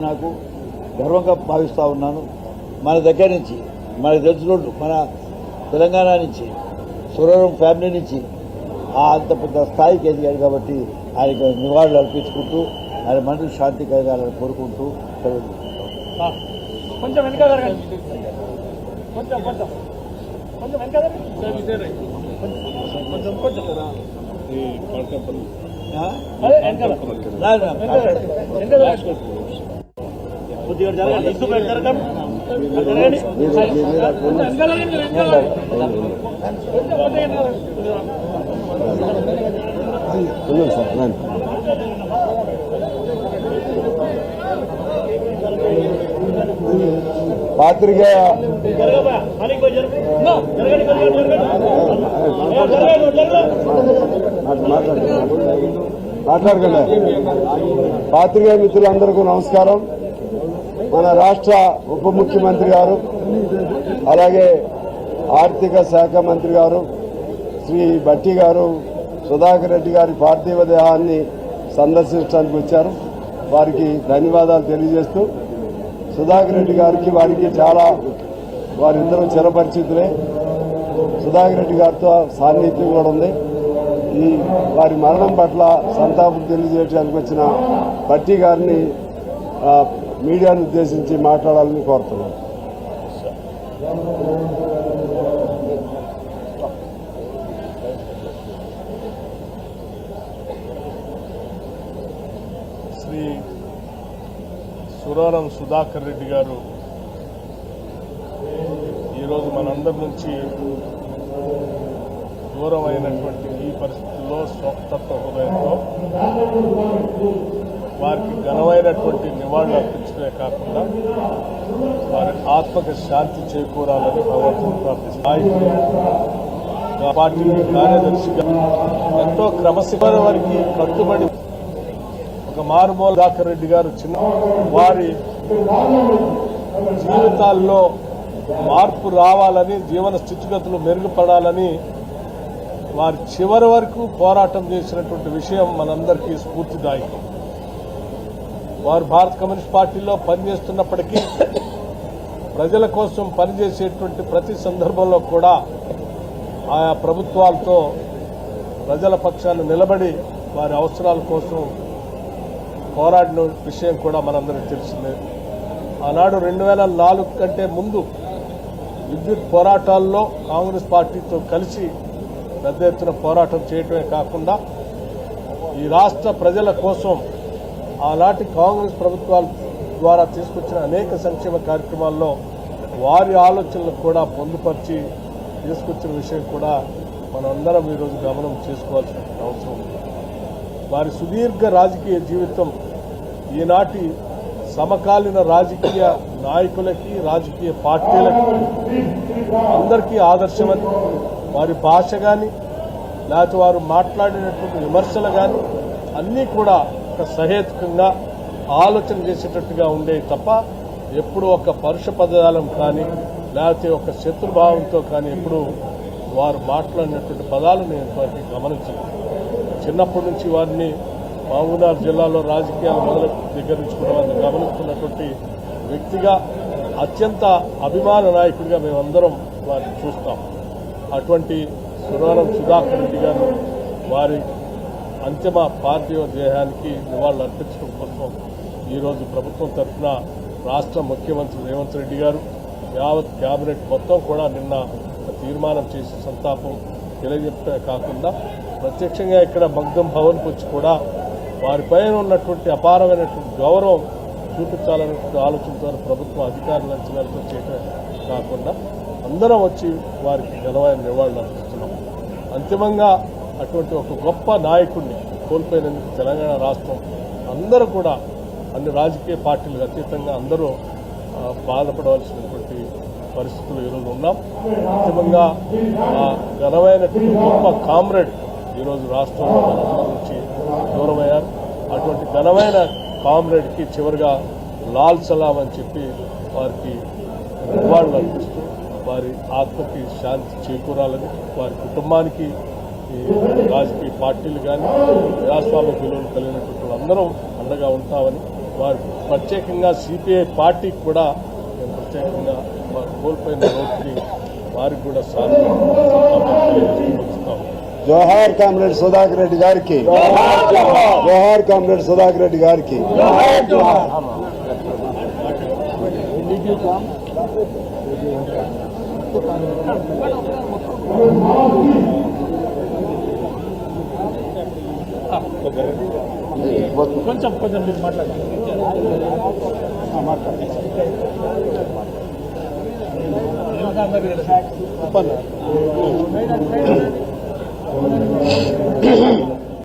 నాకు గర్వంగా భావిస్తూ ఉన్నాను. మన దగ్గర నుంచి మనకు తెలిసినోళ్ళు మన తెలంగాణ నుంచి సురవరం ఫ్యామిలీ నుంచి ఆ అంత పెద్ద స్థాయికి ఎదిగాడు కాబట్టి ఆయనకు నివాళులు అర్పించుకుంటూ ఆయన మనసు శాంతి కలగాలని కోరుకుంటూ. కొంచెం వెనక కొంచెం కొంచెం కొంచెం వెనక జరగండి. కొంచెం కొంచెం ఆ? అదే వెనక రా, రా. వెనక జరగండి కొద్దిగా జరగండి. ఇటు బయట జరగండి. అటు జరగండి. పాత్రికేయ మాట్లాడకండి. పాత్రికేయ మిత్రులందరికీ నమస్కారం. మన రాష్ట్ర ఉప ముఖ్యమంత్రి గారు అలాగే ఆర్థిక శాఖ మంత్రి గారు శ్రీ భట్టి గారు సుధాకర్ రెడ్డి గారి పార్థివ దేహాన్ని సందర్శించడానికి వచ్చారు. వారికి ధన్యవాదాలు తెలియజేస్తూ సుధాకర్ రెడ్డి గారికి వారికి చాలా వారిద్దరూ చిరపరిచితులే. సుధాకర్ రెడ్డి గారితో సాన్నిధ్యం కూడా ఉంది. ఈ వారి మరణం పట్ల సంతాపం తెలియజేయడానికి వచ్చిన భట్టి గారిని మీడియాను ఉద్దేశించి మాట్లాడాలని కోరుతున్నాను. శ్రీ సురారం సుధాకర్ రెడ్డి గారు ఈరోజు మనందరి నుంచి దూరం అయినటువంటి ఈ పరిస్థితుల్లో స్వప్తత్వ హృదయంతో వారికి ఘనమైనటువంటి నివాళులు అర్పించడమే కాకుండా వారి ఆత్మక శాంతి చేకూరాలని ప్రభుత్వం ప్రార్థిస్తాయి పార్టీ కార్యదర్శిగా ఎంతో క్రమశిక్షణ వారికి కట్టుబడి ఒక మారుమూల దాకర్ రెడ్డి గారు చిన్న వారి జీవితాల్లో మార్పు రావాలని జీవన స్థితిగతులు మెరుగుపడాలని వారి చివరి వరకు పోరాటం చేసినటువంటి విషయం మనందరికీ స్ఫూర్తిదాయకం. వారు భారత కమ్యూనిస్ట్ పార్టీలో పనిచేస్తున్నప్పటికీ ప్రజల కోసం పనిచేసేటువంటి ప్రతి సందర్భంలో కూడా ఆయా ప్రభుత్వాలతో ప్రజల పక్షాన్ని నిలబడి వారి అవసరాల కోసం పోరాడిన విషయం కూడా మనందరికీ తెలిసిందే. ఆనాడు రెండు వేల నాలుగు కంటే ముందు విద్యుత్ పోరాటాల్లో కాంగ్రెస్ పార్టీతో కలిసి పెద్ద ఎత్తున పోరాటం చేయటమే కాకుండా ఈ రాష్ట్ర ప్రజల కోసం ఆనాటి కాంగ్రెస్ ప్రభుత్వాల ద్వారా తీసుకొచ్చిన అనేక సంక్షేమ కార్యక్రమాల్లో వారి ఆలోచనలు కూడా పొందుపరిచి తీసుకొచ్చిన విషయం కూడా మనందరం ఈరోజు గమనం చేసుకోవాల్సిన అవసరం ఉంది. వారి సుదీర్ఘ రాజకీయ జీవితం ఈనాటి సమకాలీన రాజకీయ నాయకులకి రాజకీయ పార్టీలకి అందరికీ ఆదర్శమని వారి భాష కానీ లేకపోతే వారు మాట్లాడినటువంటి విమర్శలు కానీ అన్నీ కూడా ఒక సహేతుకంగా ఆలోచన చేసేటట్టుగా ఉండేవి తప్ప ఎప్పుడు ఒక పరుష పదజాలం కానీ లేకపోతే ఒక శత్రుభావంతో కానీ ఎప్పుడు వారు మాట్లాడినటువంటి పదాలు నేను వారికి గమనించలేదు. చిన్నప్పటి నుంచి వారిని మహబూబ్నగర్ జిల్లాలో రాజకీయాలు మొదలు దగ్గర నుంచి కూడా వారిని గమనిస్తున్నటువంటి వ్యక్తిగా అత్యంత అభిమాన నాయకుడిగా మేమందరం వారిని చూస్తాం. అటువంటి సురవరం సుధాకర్ రెడ్డి గారు వారి అంతిమ పార్థివ దేహానికి నివాళులు అర్పించడం కోసం ఈరోజు ప్రభుత్వం తరఫున రాష్ట్ర ముఖ్యమంత్రి రేవంత్ రెడ్డి గారు యావత్ క్యాబినెట్ మొత్తం కూడా నిన్న తీర్మానం చేసి సంతాపం తెలియజెప్పే కాకుండా ప్రత్యక్షంగా ఇక్కడ మగ్ధం భవన్కి వచ్చి కూడా వారిపైన ఉన్నటువంటి అపారమైనటువంటి గౌరవం చూపించాలనేటువంటి ఆలోచనతో ప్రభుత్వం అధికారుల అంచనాలతో చేయటమే కాకుండా అందరం వచ్చి వారికి ఘనమైన నివాళులు అర్పిస్తున్నాం. అంతిమంగా అటువంటి ఒక గొప్ప నాయకుడిని కోల్పోయినందుకు తెలంగాణ రాష్ట్రం అందరూ కూడా అన్ని రాజకీయ పార్టీలకు అతీతంగా అందరూ బాధపడవలసినటువంటి పరిస్థితులు ఈరోజు ఉన్నాం. ముఖ్యంగా ఆ ఘనమైనటువంటి గొప్ప కామ్రేడ్ ఈరోజు రాష్ట్రంలో మనందరి నుంచి దూరమయ్యారు. అటువంటి ఘనమైన కామ్రేడ్కి చివరిగా లాల్ సలాం అని చెప్పి వారికి నివాళులు అర్పిస్తూ వారి ఆత్మకి శాంతి చేకూరాలని వారి కుటుంబానికి రాజకీయ పార్టీలు కానీ ప్రజాస్వామ్య విలువలు కలిగినటువంటి వాళ్ళందరం అండగా ఉంటామని వారు ప్రత్యేకంగా సిపిఐ పార్టీకి కూడా నేను ప్రత్యేకంగా కోల్పోయిన రోడ్ని వారికి కూడా సాధ్యం జోహార్ కామ్రేడ్ సుధాకర్ రెడ్డి గారికి. జోహార్ కామ్రేడ్ సుధాకర్ రెడ్డి గారికి. కొంచెం కొంచెం మీరు మాట్లాడండి చెప్పండి